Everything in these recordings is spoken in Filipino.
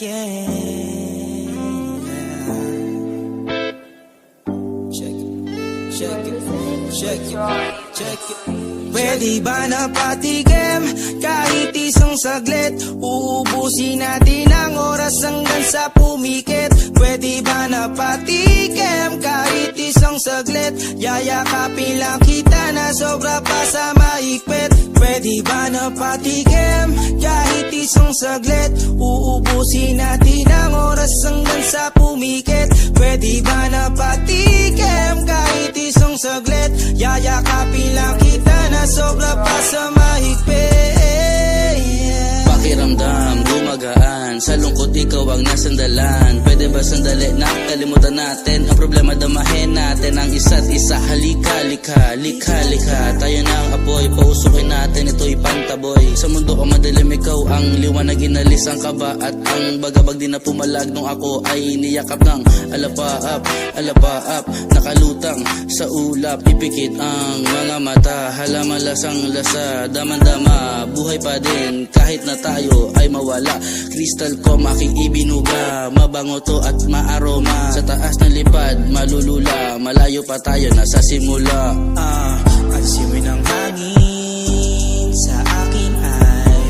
Check it, check it. Pwede ba na patigim kahit isang saglit Uubusin natin ang oras hanggang sa pumikit. Pwede ba na patigim kahit isang saglit Yayakapin lang kita na sobra pa sa mahigpit Pwede ba na patigim kahit saglit. Uubusin natin ang oras hanggang sa pumikit. Pwede ba na patigim kahit isang saglit? Yayakapin lang kita na sobra pa sa mahigpit. Pakiramdam, gumagaan. Sa lungkot ikaw ang nasandalan. Pwede ba sandali na kalimutan natin? Ang problema damahin natin ang isa't isa. Halika, lika, lika, lika Tayo na ang apoy, pausukin natin Ito'y pantaboy. Sa mundo ko madilim ikaw ang liwanag Inalis ang kaba at ang bagabag di na pumalag Nung ako ay niyakap ng alapaap, alapaap Nakalutang sa ulap. Ipikit ang mga mata Halaman lasang lasa. Daman-dama, buhay pa din. Kahit na tayo ay mawala Crystal ko aking ibinuga. Mabango to at maaroma. Sa taas ng lipad, malulula. Malayo pa tayo, nasa simula. Ah, ang simoy ng hangin sa akin ay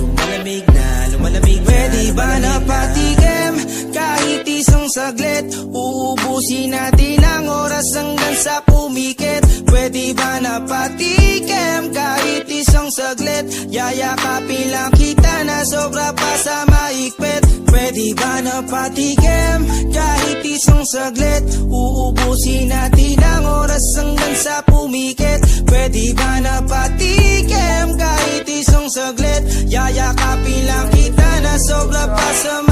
lumalamig na, lumalamig. Pwede ba na patigim kahit isang saglit? Uubusin natin ang oras hanggang sa pumikit. Pwede ba na patigim kahit isang saglit? Yayakapin lang kita na sobra pa sa mahigpit. Pwede ba na patigim kahit isang saglit? Uubusin natin ang oras hanggang sa pumikit Pwede ba na patigim kahit isang saglit? Yayakapin lang kita na sobra pa sa mahigpit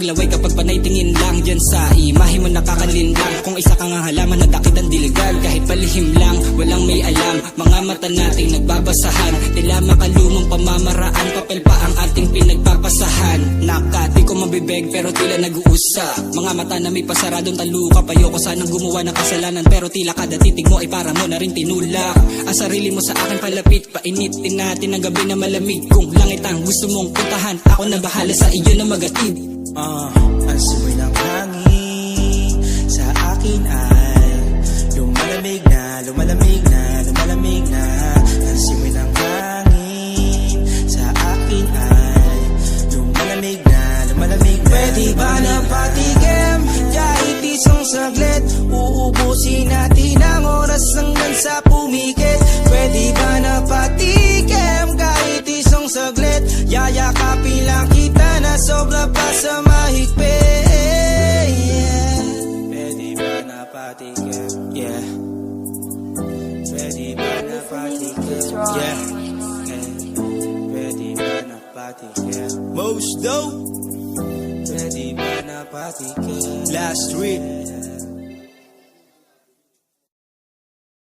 Nakakapaglaway kapag panay tingin lang Diyan sa imahe mo nakakalinlang. Kung isa kang halaman na dakit ang diligan Kahit palihim lang, walang may alam. Mga mata nating nagbabasahan Tila makalumang pamamaraan. Papel pa ang ating pinagpapasahan. Nakati ko mabibeg pero tila nag-uusa. Mga mata na may pasaradong taluka Payo ko sanang gumawa ng kasalanan. Pero tila kada titig mo ay para mo na rin tinulak. Ang sarili mo sa akin palapit Painitin natin ang gabi na malamig. Kung langit ang gusto mong puntahan Ako na bahala sa iyo na magatid Ah, ang simoy ng hangin sa akin ay lumalamig na, lumalamig na, lumalamig na. Ang simoy ng hangin sa akin ay lumalamig na, lumalamig na. Pwede ba na patigim kahit isang saglit? Uubusin natin ang oras hanggang sa pumikit. Pwede ba na patigim Yeah Pwede ba na patigim? Most dope Pwede ba na patigim? Last read